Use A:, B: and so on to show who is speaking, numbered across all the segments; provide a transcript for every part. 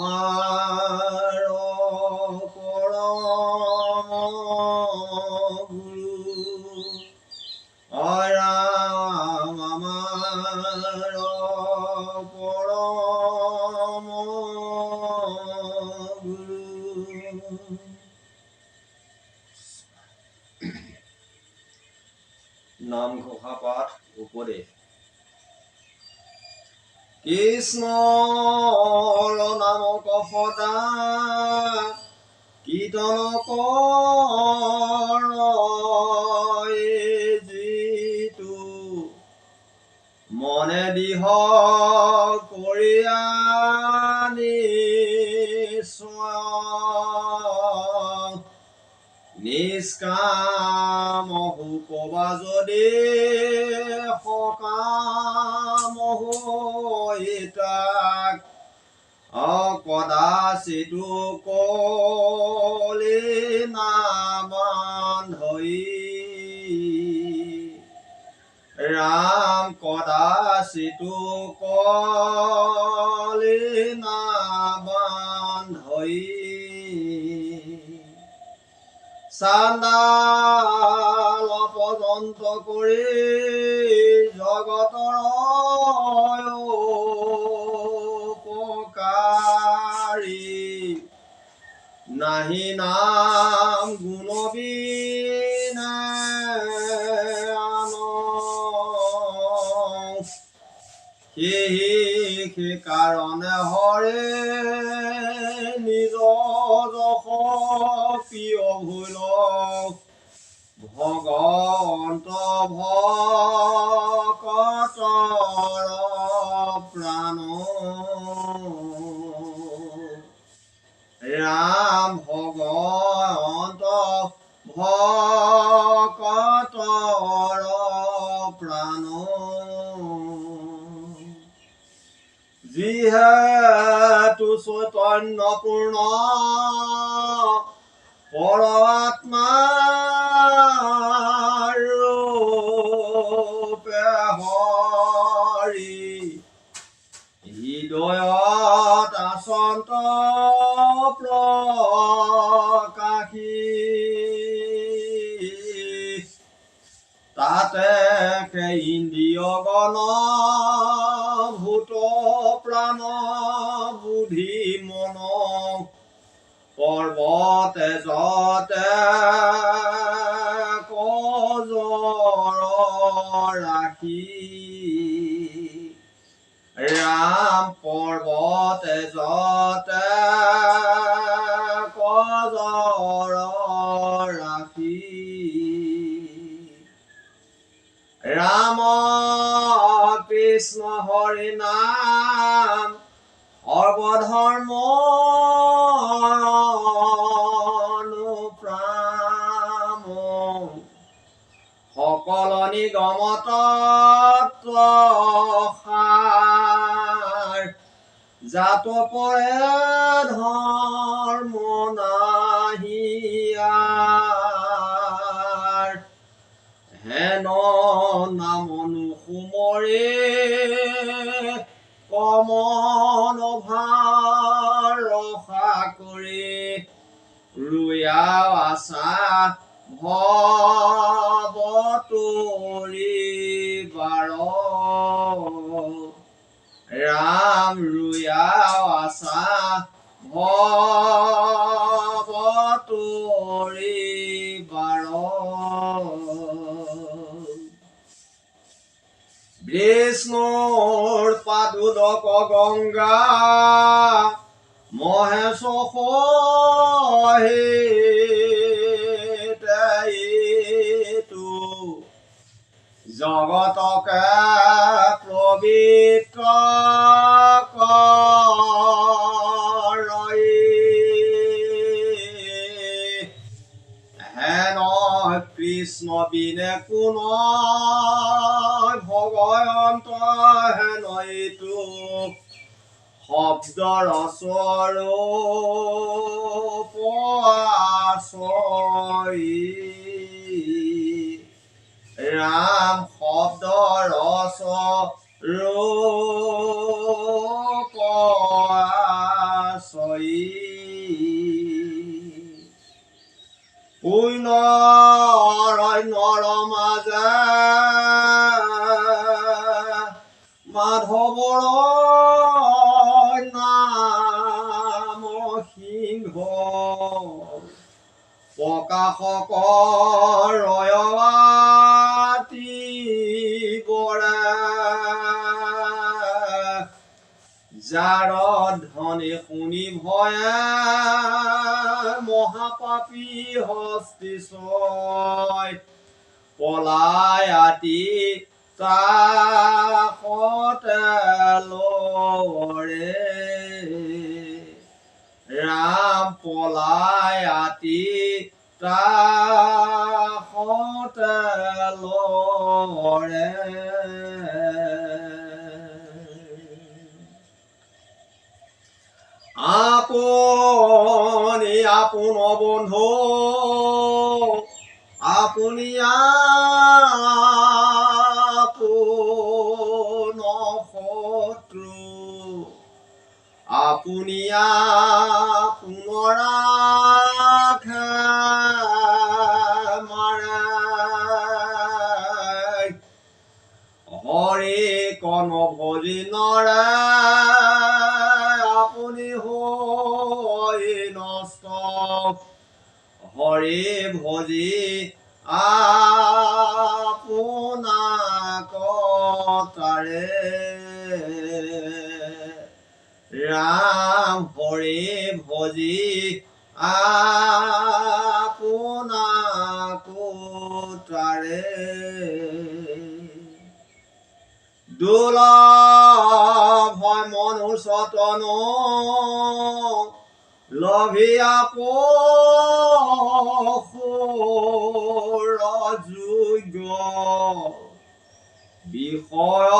A: আমাৰ পৰম গুৰু অয় ৰাম আমাৰ পৰম গুৰু নাম ঘোষা পাঠ উপদেশ কৃষ্ণৰ নামক সদা কীৰ্তন কৰ যিটো মনে দিহ কৰিয়া নিশ্চয় নিষ্কাম কবা যদি তাক অকদাচিতো কলি নামান ধৰি ৰাম কদাচিতো কলি নামান ধৰি চান্দাল পৰ্যন্ত কৰি নাহি নাম গুণবীনা সেহি সেইকাৰণে হৰে নিজ যশ প্ৰিয় ভুল। ভগৱন্ত ভকতৰ প্ৰাণ ৰাম ভগৱন্ত ভকতৰ প্ৰাণ যিহেতু চৈতন্যপূৰ্ণ পৰমাত্মা ৰূপে প্ৰকাশী তাতে সেই ইন্দ্ৰিয় গণ ভূত প্ৰাণ বুদ্ধি মন পৰ্বতে যতে কজৰ ৰাখি। ৰাম পৰ্বতে যতে কৃষ্ণ হৰি নাম সৰ্বধৰ্ম অনুপ্ৰাম সকল নিগমত জাত পৰে ধৰ্ম নাহিয়াৰ হেন নামনু সুমৰে কমন ভাৰ ৰসা কৰি ৰুয়া আশা ভৱতৰি বাৰ ৰাম ৰুয়া আশা ভৱতৰি বাৰ বিষ্ণুৰ দুদক গঙ্গা মহেশ হেতু জগতকে পবিত্র কৃষ্ণ বিনে কোনো শব্দৰ পচই ৰাম শব্দৰ ৰূপচই পুণ্য অৰণ্যৰ মাজে মাধৱৰ প্ৰকাশক ৰয়ৱাতি বৰে। যাৰ ধ্বনি শুনি ভয়ে মহাপাপী হস্তি ছয়। পলাই আতি লৰে। ৰাম পলাই আতি তাকতে লৰে আপুনি আপোন বন্ধু আপুনি আপোন শত্ৰু আপুনি আপোনৰা মাৰে হৰি কন ভজি নৰে আপুনি হৈ নষ্ট। হৰি ভজি আপোনাক তাৰে ৰাম হৰি ভজি আপোনাক তাৰে দুৰ্লভ হয় মনুষ্যতন লভিয়া যোগ্য বিষয়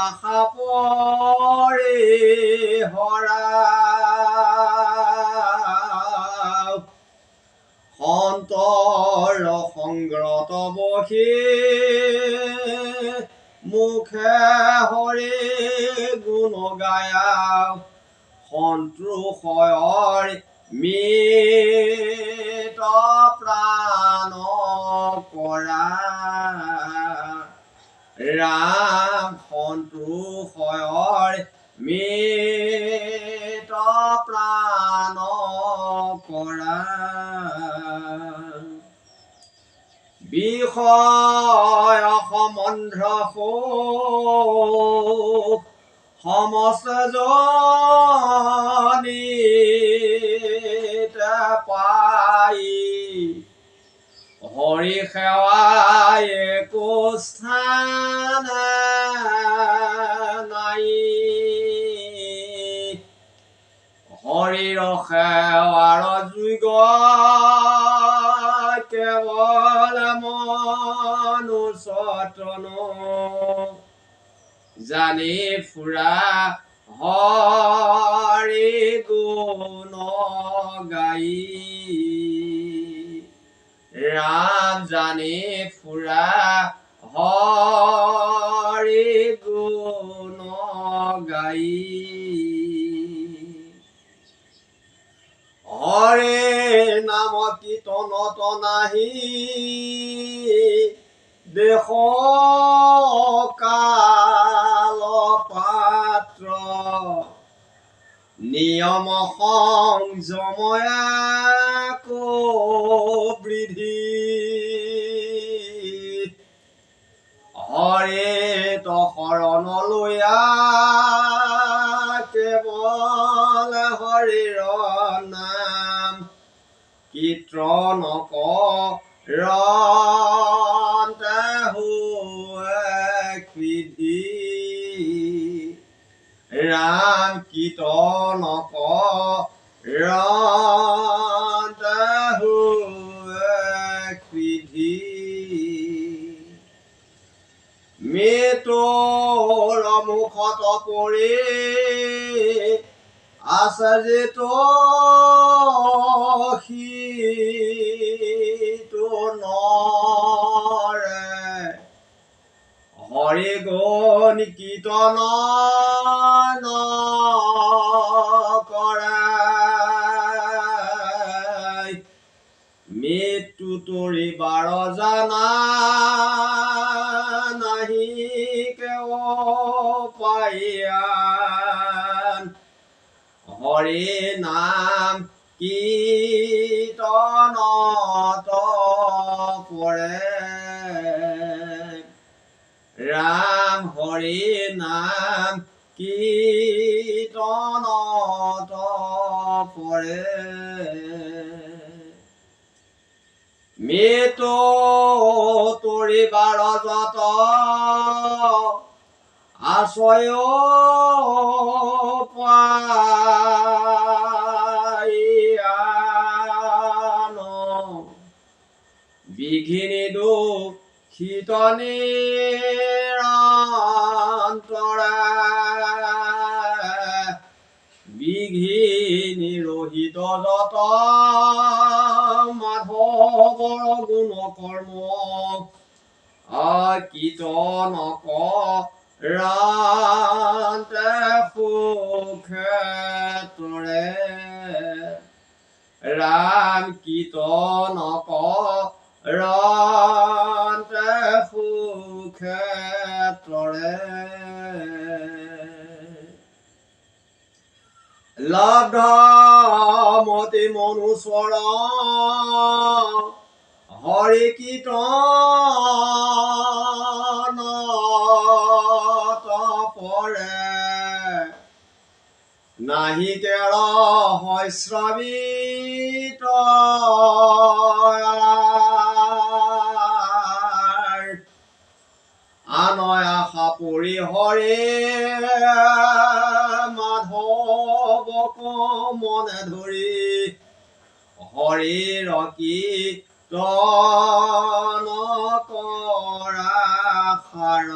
A: আশা পৰি হৰা সন্তৰ সংগ্ৰত বসি মুখে হৰি গুণ গায়া সন্তোষয়ৰ মৃত প্ৰাণ কৰা ৰাম সন্তোষয়ৰ মৃত প্ৰাণ কৰা বিষয় সমস্ত পাই। হৰি সেৱাই একো স্থান নাই। হৰিৰ সেৱাৰ যোগ জানি ফুৰা হৰি গুণ গাই। ৰাম জানি ফুৰা হৰি গুণ গাই। হৰে নাম কীৰ্তনত নাহি। দেশ কাল পাত্ৰ। নিয়ম সংযময়াকো বৃদ্ধি। হৰে ত শৰণ লয়া কেৱল হৰিৰ নাম। কীৰ্তন ৰন্তে জনক রাহু বিধি মেটোর মুখত পড়ে আছে যে তো নরে হরে গণ কীর্তন হৰি নাম কীৰ্তনত পৰে মৃত্যু তৰিবাৰ যত আশ্ৰয় বিঘিনি দুখিত নিৰন্তৰা বিঘিনি ৰহিত যত মাধৱৰ গুণ কৰ্ম কীৰ্তন ৰান্তে সুক্ষেত্ৰে ৰাম কীৰ্তন ৰান্তে সুক্ষেত্ৰে লব্ধ মতি মনুস্বৰ হৰি কীৰ্তন পৰে নাহি কেৰ শস্ৰাৱিত হৰে মাধৱক মনে ধৰি হৰিৰ কীৰ্তন কৰা সাৰ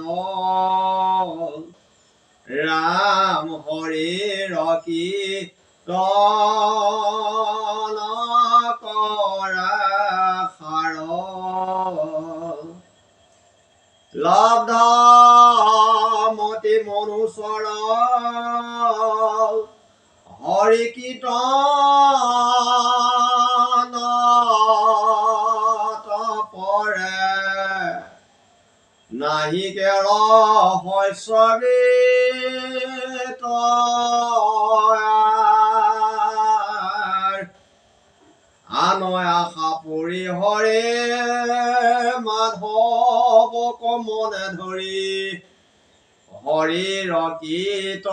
A: ৰাম হৰিৰ কীৰ্তন কৰা সাৰ লব্ধ মনু চৰ হৰি কীৰ্ত পৰে। নাহি কেৰ আনয় আশা পুৰি হৰে মাধৱক মনে ধৰি হরের কীর্তন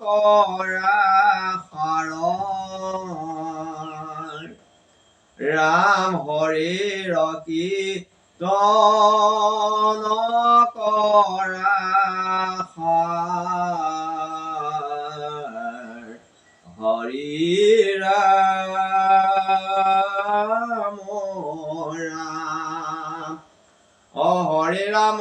A: করা রাম হরের কীর্তন করা হরি রাম রাম হরে রাম